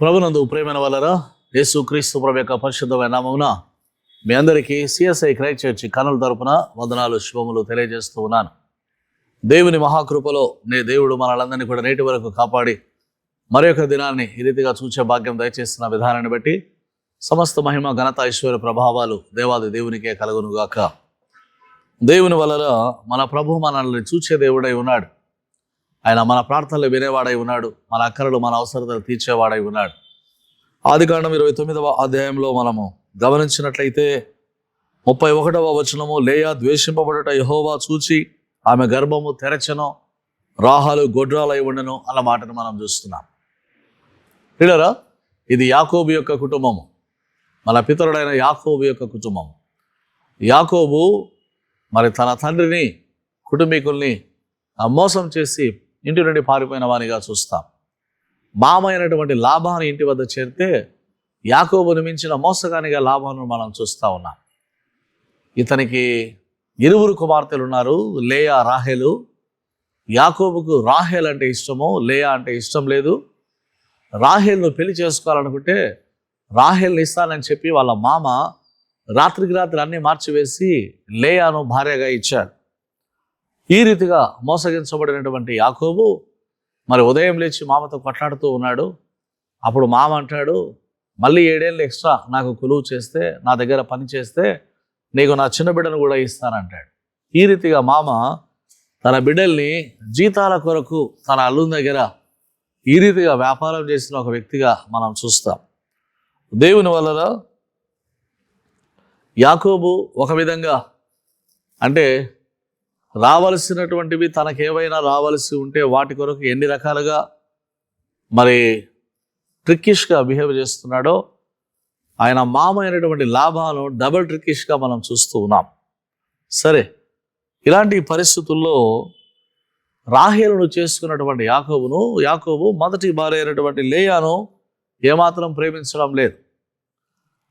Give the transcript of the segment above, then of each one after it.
ప్రభునందు ప్రేమైన వాళ్ళరా యేసు క్రీస్తు ప్రభు యొక్క పరిశుద్ధమైన నామమున మీ అందరికీ సిఎస్ఐ క్రైక్ చర్చి కనుల తరపున వందనాలు శుభములు తెలియజేస్తూ ఉన్నాను. దేవుని మహాకృపలో నే దేవుడు మనలందరినీ కూడా నేటి వరకు కాపాడి మరి యొక్క దినాన్ని ఈ రీతిగా చూచే భాగ్యం దయచేస్తున్న విధానాన్ని బట్టి సమస్త మహిమ ఘనత ఐశ్వర్య ప్రభావాలు దేవాది దేవునికే కలుగునుగాక. దేవుని వలన మన ప్రభు మనల్ని చూచే దేవుడై ఉన్నాడు. ఆయన మన ప్రార్థనలు వినేవాడై ఉన్నాడు. మన అక్కరలు మన అవసరతలు తీర్చేవాడై ఉన్నాడు. ఆది కాండం ఇరవై తొమ్మిదవ అధ్యాయంలో మనము గమనించినట్లయితే ముప్పై ఒకటవ వచనము లేయా ద్వేషింపబడట యహోవా చూచి ఆమె గర్భము తెరచను రాహాలు గొడ్రాలై ఉండను అన్న మాటను మనం చూస్తున్నాం. పిల్లరా ఇది యాకోబు యొక్క కుటుంబము. మన పితరుడైన యాకోబు యొక్క కుటుంబం యాకోబు మరి తన తండ్రిని కుటుంబీకుల్ని మోసం చేసి ఇంటి నుండి పారిపోయిన వానిగా చూస్తాం. మామ అయినటువంటి లాభాన్ని ఇంటి వద్ద చేరితే యాకోబుని మించిన మోసగానిగా లాభాలను మనం చూస్తూ ఉన్నాం. ఇతనికి ఇరువురు కుమార్తెలు ఉన్నారు లేయా రాహేలు. యాకోబుకు రాహేల్ అంటే ఇష్టము లేయా అంటే ఇష్టం లేదు. రాహేల్ను పెళ్ళి చేసుకోవాలనుకుంటే రాహేల్ని ఇస్తానని చెప్పి వాళ్ళ మామ రాత్రికి రాత్రి అన్నీ మార్చివేసి లేయాను భార్యగా ఇచ్చాడు. ఈ రీతిగా మోసగించబడినటువంటి యాకోబు మరి ఉదయం లేచి మామతో కొట్లాడుతూ ఉన్నాడు. అప్పుడు మామ అంటాడు మళ్ళీ ఏడేళ్ళు ఎక్స్ట్రా నాకు కొలువు చేస్తే నా దగ్గర పని చేస్తే నీకు నా చిన్న బిడ్డను కూడా ఇస్తానంటాడు. ఈ రీతిగా మామ తన బిడ్డల్ని జీతాల కొరకు తన అల్లుని దగ్గర ఈ రీతిగా వ్యాపారం చేసిన ఒక వ్యక్తిగా మనం చూస్తాం. దేవుని వల్ల యాకోబు ఒక విధంగా అంటే రావలసినటువంటివి తనకేవైనా రావాల్సి ఉంటే వాటి కొరకు ఎన్ని రకాలుగా మరి ట్రిక్కిష్గా బిహేవ్ చేస్తున్నాడో ఆయన మామ అయినటువంటి లాభాలను డబల్ ట్రిక్కిష్గా మనం చూస్తూ ఉన్నాం. సరే ఇలాంటి పరిస్థితుల్లో రాహేలను చేసుకున్నటువంటి యాకోబును యాకోబు మొదటి భార్య అయినటువంటి లేయాను ఏమాత్రం ప్రేమించడం లేదు.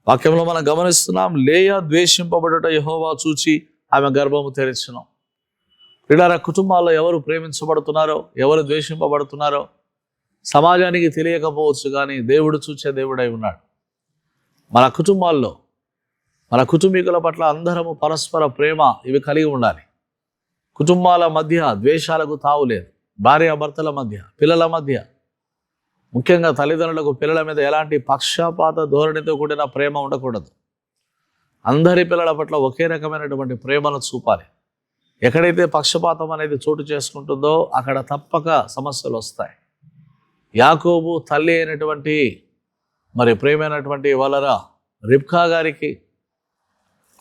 వాక్యంలో మనం గమనిస్తున్నాం లేయా ద్వేషింపబడుట యహోవా చూచి ఆమె గర్భము తెరిచినాం. పిల్లల కుటుంబాల్లో ఎవరు ప్రేమించబడుతున్నారో ఎవరు ద్వేషింపబడుతున్నారో సమాజానికి తెలియకపోవచ్చు కానీ దేవుడు చూచే దేవుడై ఉన్నాడు. మన కుటుంబాల్లో మన కుటుంబీకుల పట్ల అందరము పరస్పర ప్రేమ ఇవి కలిగి ఉండాలి. కుటుంబాల మధ్య ద్వేషాలకు తావు లేదు. భార్యాభర్తల మధ్య పిల్లల మధ్య. ముఖ్యంగా తల్లిదండ్రులకు పిల్లల మీద ఎలాంటి పక్షపాత ధోరణితో కూడిన ప్రేమ ఉండకూడదు. అందరి పిల్లల పట్ల ఒకే రకమైనటువంటి ప్రేమను చూపాలి. ఎక్కడైతే పక్షపాతం అనేది చోటు చేసుకుంటుందో అక్కడ తప్పక సమస్యలు వస్తాయి. యాకోబు తల్లి అయినటువంటి మరి ప్రేమైనటువంటి వలరా రిబ్కా గారికి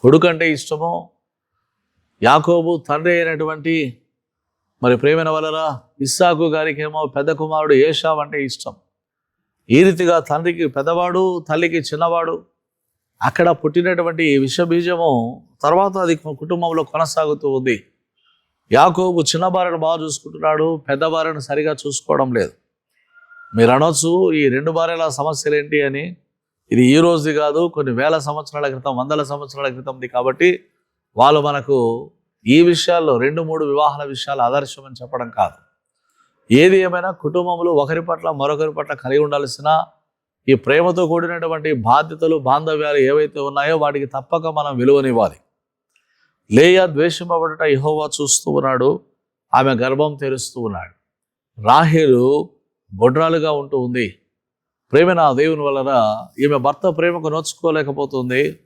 కొడుకంటే ఇష్టమో. యాకోబు తండ్రి అయినటువంటి మరి ప్రేమైన వలరా ఇస్సాకు గారికి ఏమో పెద్ద కుమారుడు ఏషావ్ అంటే ఇష్టం. ఈ రీతిగా తండ్రికి పెద్దవాడు తల్లికి చిన్నవాడు. అక్కడ పుట్టినటువంటి ఈ విషబీజము తర్వాత అది కుటుంబంలో కొనసాగుతూ ఉంది. యాకోబు చిన్న భార్యను బాగా చూసుకుంటున్నాడు పెద్ద భార్యను సరిగా చూసుకోవడం లేదు. మీరు అనొచ్చు ఈ రెండు భార్యల సమస్యలు ఏంటి అని. ఇది ఈ రోజుది కాదు కొన్ని వేల సంవత్సరాల క్రితం వందల సంవత్సరాల క్రితంది కాబట్టి వాళ్ళు మనకు ఈ విషయాల్లో రెండు మూడు వివాహాల విషయాలు ఆదర్శం అని చెప్పడం కాదు. ఏది ఏమైనా కుటుంబంలో ఒకరి పట్ల మరొకరి పట్ల కలిగి ఉండాల్సిన ఈ ప్రేమతో కూడినటువంటి బాధ్యతలు బాంధవ్యాలు ఏవైతే ఉన్నాయో వాటికి తప్పక మనం విలువనివ్వాలి. లేయా ద్వేషింపబడట యహోవా చూస్తూ ఉన్నాడు ఆమె గర్భం తెరుస్తూ ఉన్నాడు. రాహేలు గొడ్రాలుగా ఉంటూ ఉంది. ప్రేమ నా దేవుని వలన ఈమె భర్త ప్రేమకు నోచుకోలేకపోతుంది.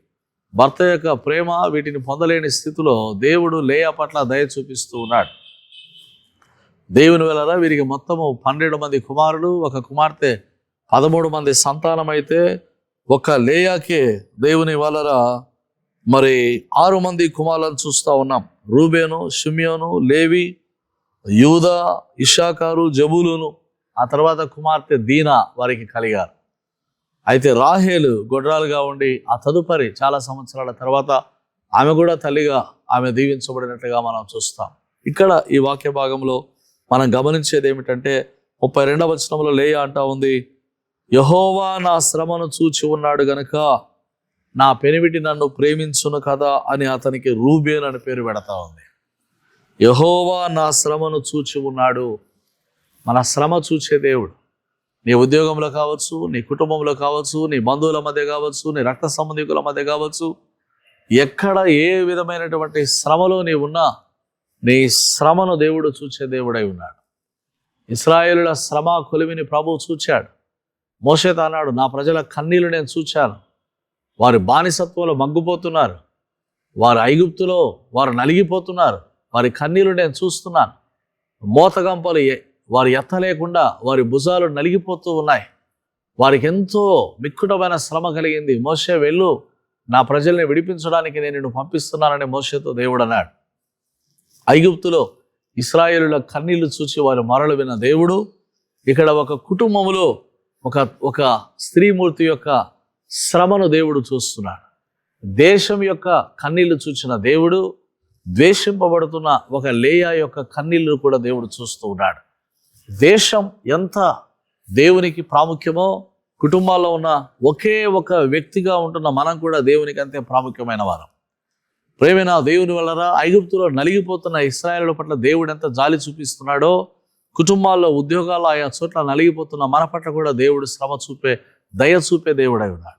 భర్త యొక్క ప్రేమ వీటిని పొందలేని స్థితిలో దేవుడు లేయా పట్ల దయ చూపిస్తూ ఉన్నాడు. దేవుని వలన వీరికి మొత్తము పన్నెండు మంది కుమారులు ఒక కుమార్తె పదమూడు మంది సంతానం అయితే ఒక లేయాకే దేవుని వలన మరి ఆరు మంది కుమారులను చూస్తూ ఉన్నాం. రూబేను షిమియోను లేవి యూద ఇషాకారు జబులును. ఆ తర్వాత కుమార్తె దీనా వారికి కలిగారు. అయితే రాహేలు గొడ్రాలుగా ఉండి ఆ తదుపరి చాలా సంవత్సరాల తర్వాత ఆమె కూడా తల్లిగా ఆమె దీవించబడినట్లుగా మనం చూస్తాం. ఇక్కడ ఈ వాక్య భాగంలో మనం గమనించేది ఏమిటంటే ముప్పై రెండవ వచనంలో లేయ అంటా ఉంది యహోవా నా శ్రమను చూచి ఉన్నాడు గనుక నా పెనివిటి నన్ను ప్రేమించును కదా అని అతనికి రూబేన్ అని పేరు పెడతా ఉంది. యహోవా నా శ్రమను చూచి ఉన్నాడు. మన శ్రమ చూచే దేవుడు. నీ ఉద్యోగంలో కావచ్చు నీ కుటుంబంలో కావచ్చు నీ బంధువుల మధ్య కావచ్చు నీ రక్త సంబంధికుల మధ్య కావచ్చు ఎక్కడ ఏ విధమైనటువంటి శ్రమలో నీ ఉన్నా నీ శ్రమను దేవుడు చూచే దేవుడై ఉన్నాడు. ఇస్రాయేలుల శ్రమ కొలివిని ప్రభువు చూచాడు. మోసేత అన్నాడు నా ప్రజల కన్నీళ్ళు నేను చూచాను. వారి బానిసత్వంలో మగ్గుపోతున్నారు వారు ఐగుప్తులో వారు నలిగిపోతున్నారు. వారి కన్నీళ్ళు నేను చూస్తున్నాను. మోతగంపలు వారు ఎత్తలేకుండా వారి భుజాలు నలిగిపోతూ ఉన్నాయి. వారికి ఎంతో మిక్కుటమైన శ్రమ కలిగింది. మోసే వెళ్ళు నా ప్రజల్ని విడిపించడానికి నేను నిన్ను పంపిస్తున్నానని మోషేతో దేవుడు అన్నాడు. ఐగుప్తులో ఇస్రాయేలుల కన్నీళ్ళు చూచి వారి మరలు విన్న దేవుడు ఇక్కడ ఒక కుటుంబములో ఒక ఒక స్త్రీమూర్తి యొక్క శ్రమను దేవుడు చూస్తున్నాడు. దేశం యొక్క కన్నీళ్ళు చూసిన దేవుడు ద్వేషింపబడుతున్న ఒక లేయా యొక్క కన్నీళ్ళు కూడా దేవుడు చూస్తూ ఉన్నాడు. దేశం ఎంత దేవునికి ప్రాముఖ్యమో కుటుంబాల్లో ఉన్న ఒకే ఒక వ్యక్తిగా ఉంటున్న మనం కూడా దేవునికి అంతే ప్రాముఖ్యమైన వారం. ప్రేమైన దేవుని వలన ఐగుప్తులో నలిగిపోతున్న ఇస్రాయేల్ పట్ల దేవుడు ఎంత జాలి చూపిస్తున్నాడో కుటుంబాల్లో ఉద్యోగాలు ఆయా చోట్ల నలిగిపోతున్న మన పట్ల కూడా దేవుడు శ్రమ చూపే దయ చూపే దేవుడై ఉన్నాడు.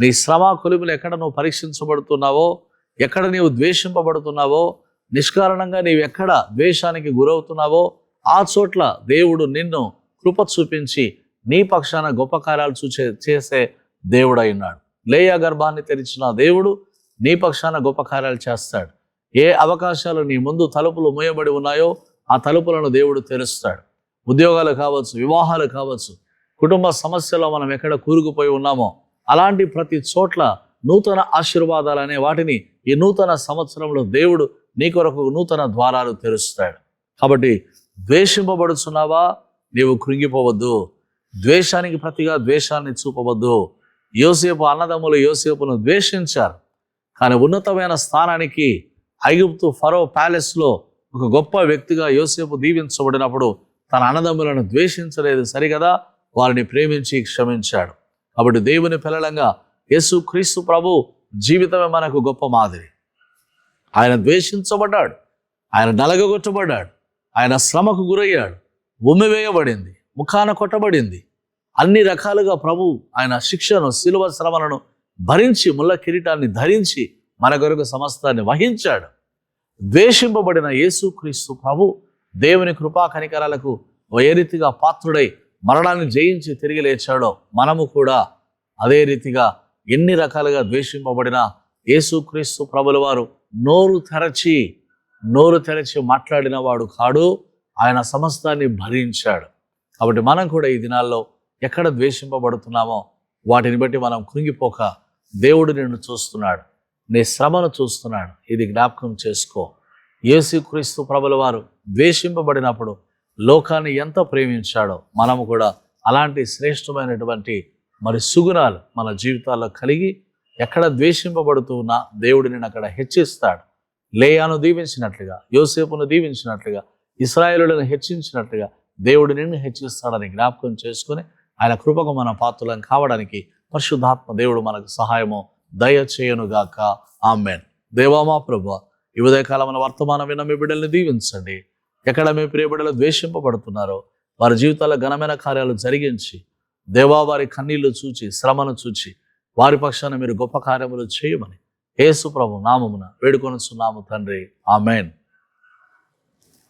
నీ శ్రమ కొలుములు ఎక్కడ నువ్వు పరీక్షించబడుతున్నావో ఎక్కడ నీవు ద్వేషింపబడుతున్నావో నిష్కారణంగా నీవు ఎక్కడ ద్వేషానికి గురవుతున్నావో ఆ చోట్ల దేవుడు నిన్ను కృప చూపించి నీ పక్షాన గొప్ప కార్యాలు చూచే చేసే దేవుడై ఉన్నాడు. లేయా గర్భాన్ని తెరిచిన దేవుడు నీ పక్షాన గొప్ప కార్యాలు చేస్తాడు. ఏ అవకాశాలు నీ ముందు తలుపులు మూయబడి ఉన్నాయో ఆ తలుపులను దేవుడు తెరుస్తాడు. ఉద్యోగాలు కావచ్చు వివాహాలు కావచ్చు కుటుంబ సమస్యలో మనం ఎక్కడ కూరుకుపోయి ఉన్నామో అలాంటి ప్రతి చోట్ల నూతన ఆశీర్వాదాలు అనే వాటిని ఈ నూతన సంవత్సరంలో దేవుడు నీ కొరకు నూతన ద్వారాలు తెరుస్తాడు. కాబట్టి ద్వేషింపబడుచున్నావా? నీవు కృంగిపోవద్దు. ద్వేషానికి ప్రతిగా ద్వేషాన్ని చూపవద్దు. యోసేపు అన్నదమ్ములు యోసేపును ద్వేషించారు. కానీ ఉన్నతమైన స్థానానికి ఐగుప్తు ఫరో ప్యాలెస్లో ఒక గొప్ప వ్యక్తిగా యోసేపు దీవించబడినప్పుడు తన అన్నదమ్ములను ద్వేషించలేదు. సరిగదా? వారిని ప్రేమించి క్షమించాడు. కాబట్టి దేవుని పిల్లలంగా యేసు క్రీస్తు ప్రభు జీవితమే మనకు గొప్ప మాదిరి. ఆయన ద్వేషించబడ్డాడు. ఆయన నలగగొట్టబడ్డాడు. ఆయన శ్రమకు గురయ్యాడు. ఉమ్మివేయబడింది ముఖాన కొట్టబడింది. అన్ని రకాలుగా ప్రభు ఆయన శిక్షను శిలువ శ్రమలను భరించి ముళ్ళ కిరీటాన్ని ధరించి మన కొరకు సమస్తాన్ని వహించాడు. ద్వేషింపబడిన యేసుక్రీస్తు ప్రభు దేవుని కృపా కనికరాలకు ఏ రీతిగా పాత్రుడై మరణాన్ని జయించి తిరిగి లేచాడో మనము కూడా అదే రీతిగా ఎన్ని రకాలుగా ద్వేషింపబడిన యేసుక్రీస్తు ప్రభుల వారు నోరు తెరచి నోరు తెరచి మాట్లాడిన వాడు కాడు ఆయన సమస్తాన్ని భరించాడు. కాబట్టి మనం కూడా ఈ దినాల్లో ఎక్కడ ద్వేషింపబడుతున్నామో వాటిని బట్టి మనం కృంగిపోక దేవుడు నిన్ను చూస్తున్నాడు. నీ శ్రమను చూస్తున్నాడు. ఇది జ్ఞాపకం చేసుకో. యేసుక్రీస్తు ప్రభుల వారు ద్వేషింపబడినప్పుడు లోకాన్ని ఎంత ప్రేమించాడో మనము కూడా అలాంటి శ్రేష్టమైనటువంటి మరి సుగుణాలు మన జీవితాల్లో కలిగి ఎక్కడ ద్వేషింపబడుతూ ఉన్నా దేవుడు నేను అక్కడ హెచ్చిస్తాడు. లేయాను దీవించినట్లుగా యోసేపును దీవించినట్లుగా ఇస్రాయేలులను హెచ్చించినట్లుగా దేవుడు నిన్ను హెచ్చిస్తాడని జ్ఞాపకం చేసుకుని ఆయన కృపకు మన పాత్రలను కావడానికి పరిశుద్ధాత్మ దేవుడు మనకు సహాయము దయచేయనుగాక. ఆమెన్. దేవామా ప్రభు ఈ ఉదయకాలమైన వర్తమానం విన్న మీ బిడ్డల్ని దీవించండి. ఎక్కడ మీ ప్రియబిడ్డలు ద్వేషింపబడుతున్నారో వారి జీవితాల్లో ఘనమైన కార్యాలు జరిగించి దేవా వారి కన్నీళ్ళు చూచి శ్రమను చూచి వారి పక్షాన మీరు గొప్ప కార్యములు చేయమని. యేసు ప్రభు నామమున వేడుకొనుచున్నాము తండ్రి. ఆమెన్.